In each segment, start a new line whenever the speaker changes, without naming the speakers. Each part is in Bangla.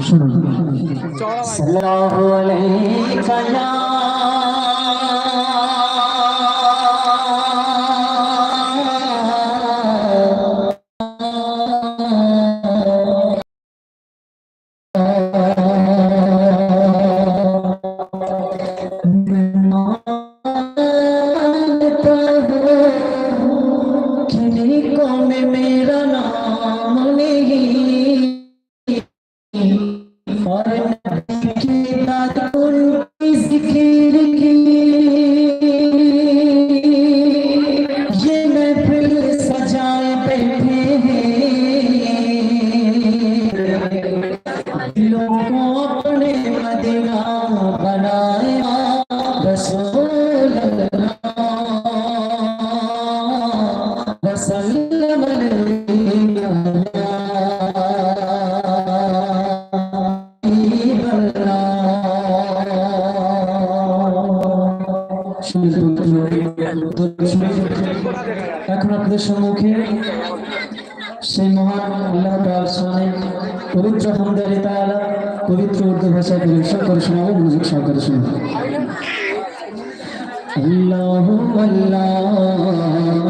শুনুন এখন আপনাদের সম্মুখে সেই মহান আল্লাহ তালসানের পবিত্র হামদারি তালা পবিত্র উর্দু ভাষায় শঙ্কর শোনাবে, মনোযোগ সহকারে
শোনাবে। اللهم الله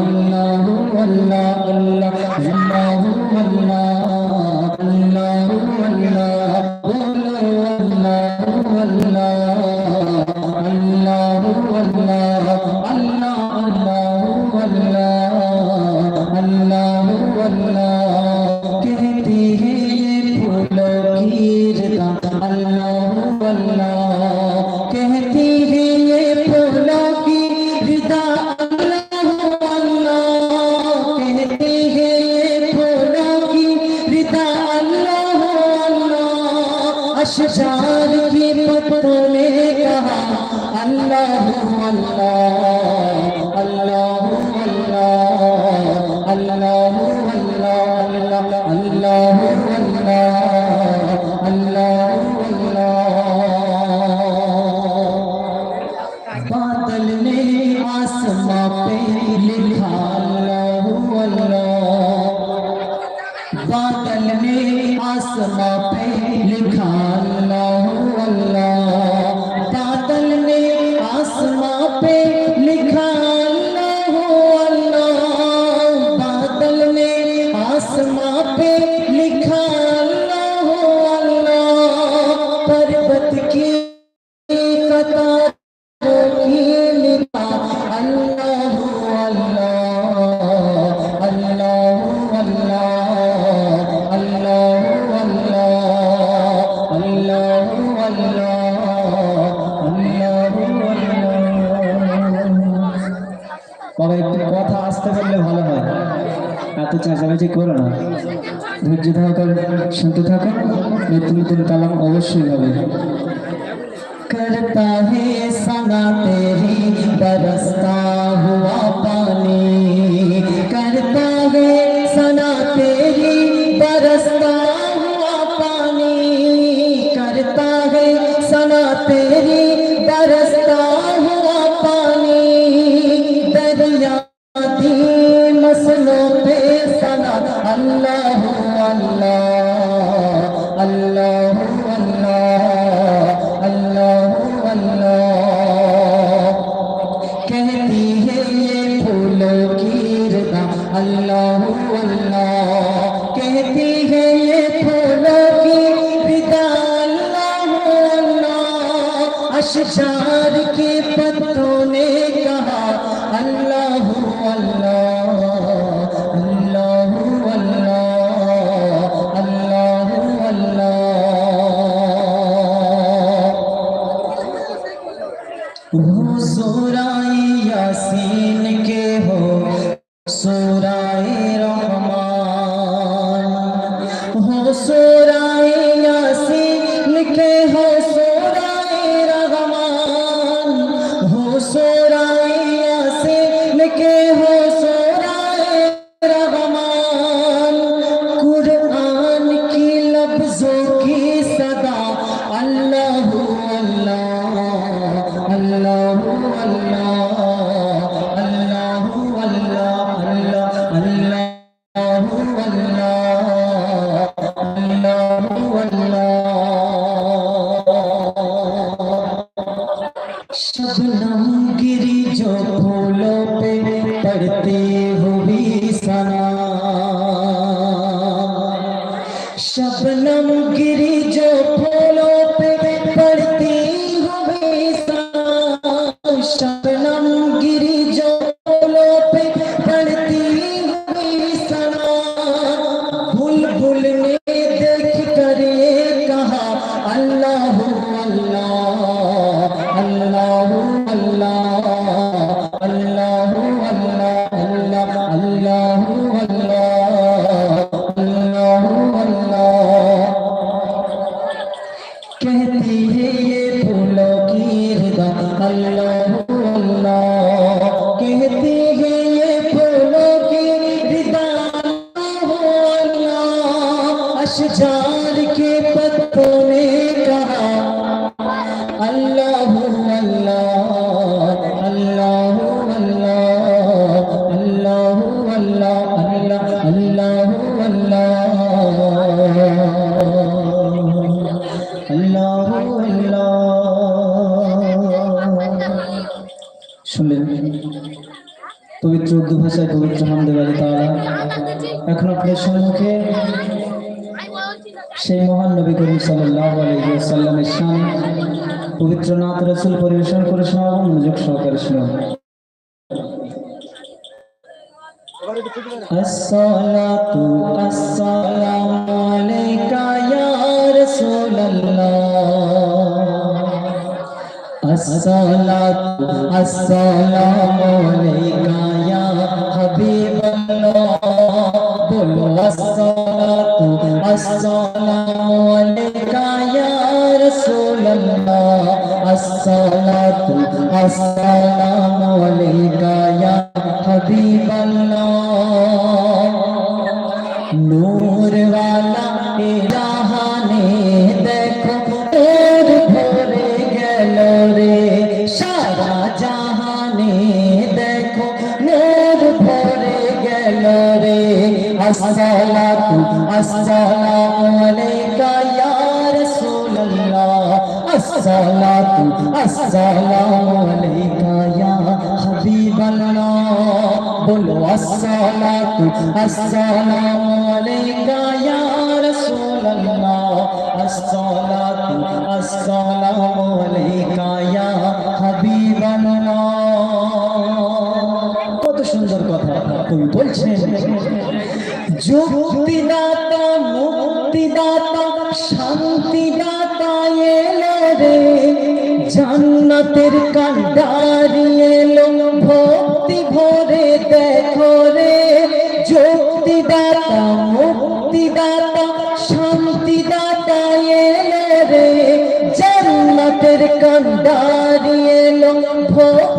اللهم الله اللهم الله اللهم الله اللهم الله اللهم الله اللهم الله اللهم الله कहती है ये फूलों की जगह अल्लाह अल्लाह
বাড়তি চাঁচাবাজি করো না ধৈর্য ধারণ শুনতে থাকো নতুন নতুন কালাম অবশ্যই হবে
करता है सना तेरी बरसता हुआ पानी करता है सना तेरी बरसता हुआ पानी करता है सना तेरी
Aisha. الله মাহফিল পরিবেশন করে শোনাবো, মনোযোগ সহকারে শোনাবো।
আসসালাতু আসসালামু আলাইকা ইয়া রাসূলুল্লাহ। আসসালাতু আসসালামু আলাইকা ইয়া হাবিবাল্লাহ। বলো, আসসালাতু আসসালামু আলাইকা ইয়া রাসূলুল্লাহ। الصلاة السلام عليك يا حبيب الله نور والا إله نے دیکھو تیر بھرے گلو رے سارا جہاں نے دیکھو نور بھرے گلو رے السلام السلام علیکہ یا আসসালাতু আসসালামু আলাইকা ইয়া হাবিবাল্লাহ। বলো আসসালাতু আসসালামু আলাইকা ইয়া রাসূলুল্লাহ। আসসালাতু আসসালামু আলাইকা ইয়া হাবিবাল্লাহ।
কত সুন্দর কথা কবি বলছেন।
যুক্তিদাতা, মুক্তিদাতা, শান্তিদাতা, এ জান্নাতের কান্ডারি এলো, ভক্তি ভরে দেখো রে। যুক্তিদাতা, মুক্তিদাতা, শান্তিদাতা এলে রে। জান্নাতের কান্ডারি এলো, ভক্তি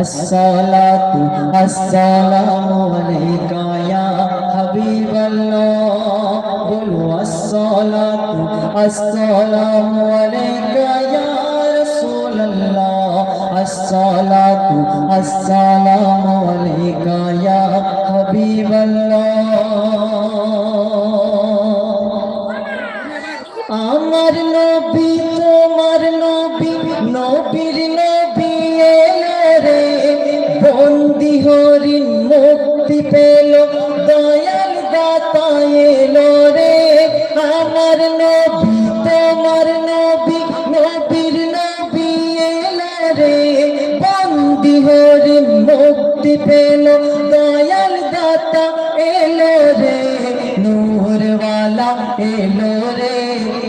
আসসালাতু আসসালামু আলাইকা ইয়া হাবিবাল্লাহ। বলো আসসালাতু আসসালামু আলাইকা ইয়া রাসূলুল্লাহ। আসসালাতু আসসালামু আলাইকা ইয়া হাবিবাল্লাহ। আমার নবী পেল দয়াল দাতা এলো রে নূরওয়ালা এলো রে।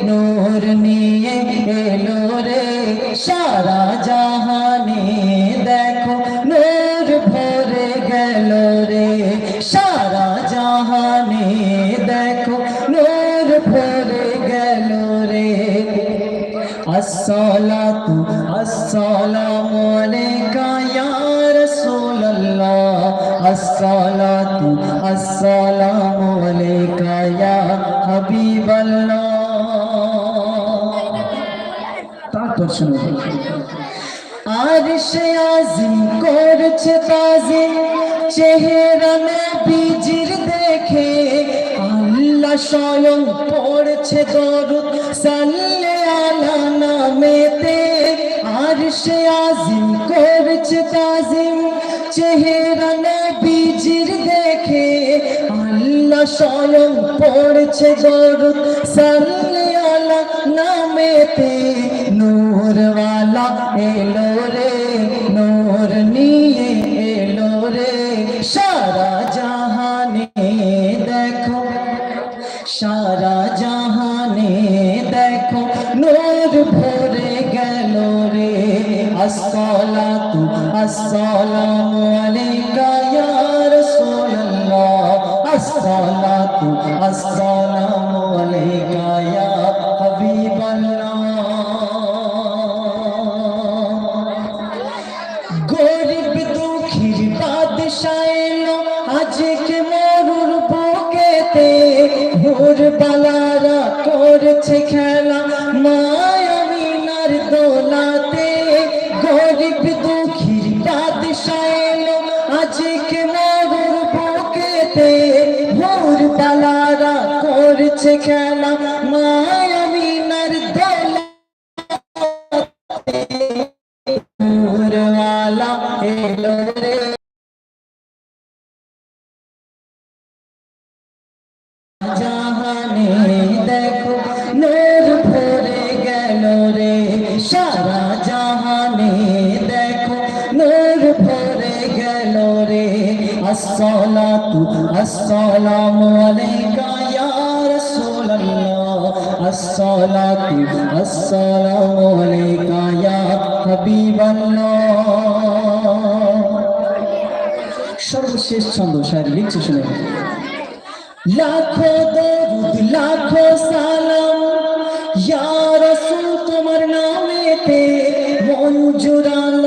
আর করছে তাজিম, চেহারা দেখে আল্লাহ স্বয়ং পড়ছে দরুদ, সাল্লে আলা নামেতে। আর সে আজিম করছে স্বয়ং পড়ছে দরুদ সাল্লে নামেতে। নূরওয়ালা এলো রে, নূর নিয়ে এলো রে। সারা জাহানে দেখো, সারা জাহানে দেখো, নূর ভরে গেল রে। আসসালাতু আসসালামু আলাইকা ইয়া আসসালাতু আসসালামু খেলা মায়ামিনার দোলা। নূরওয়ালা এলো রে। জাহানে দেখো, নূর দেখো, নূর ভরে গেল রে। আসসালাতু, আসসালামু আলাইকা ইয়া রাসূলুল্লাহ আসসালাতু আসসালামু আলাইকা ইয়া হাবিবাল্লাহ।
সর্বশেষ ছন্দ শায়রি লিখছে শুনে।
লাখো দরুদ, লাখো সালাম। ইয়া রাসূল, তোমার নামেতে মঞ্জুর আলম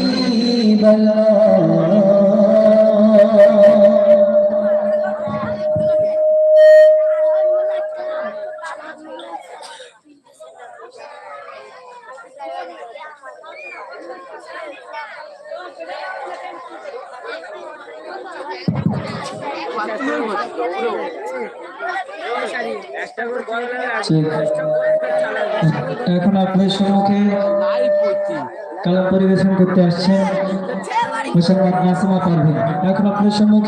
এখন আপনাদের সম্মুখে কালাম পরিবেশন করতে আসছেন এখন আপনাদের সম্মুখে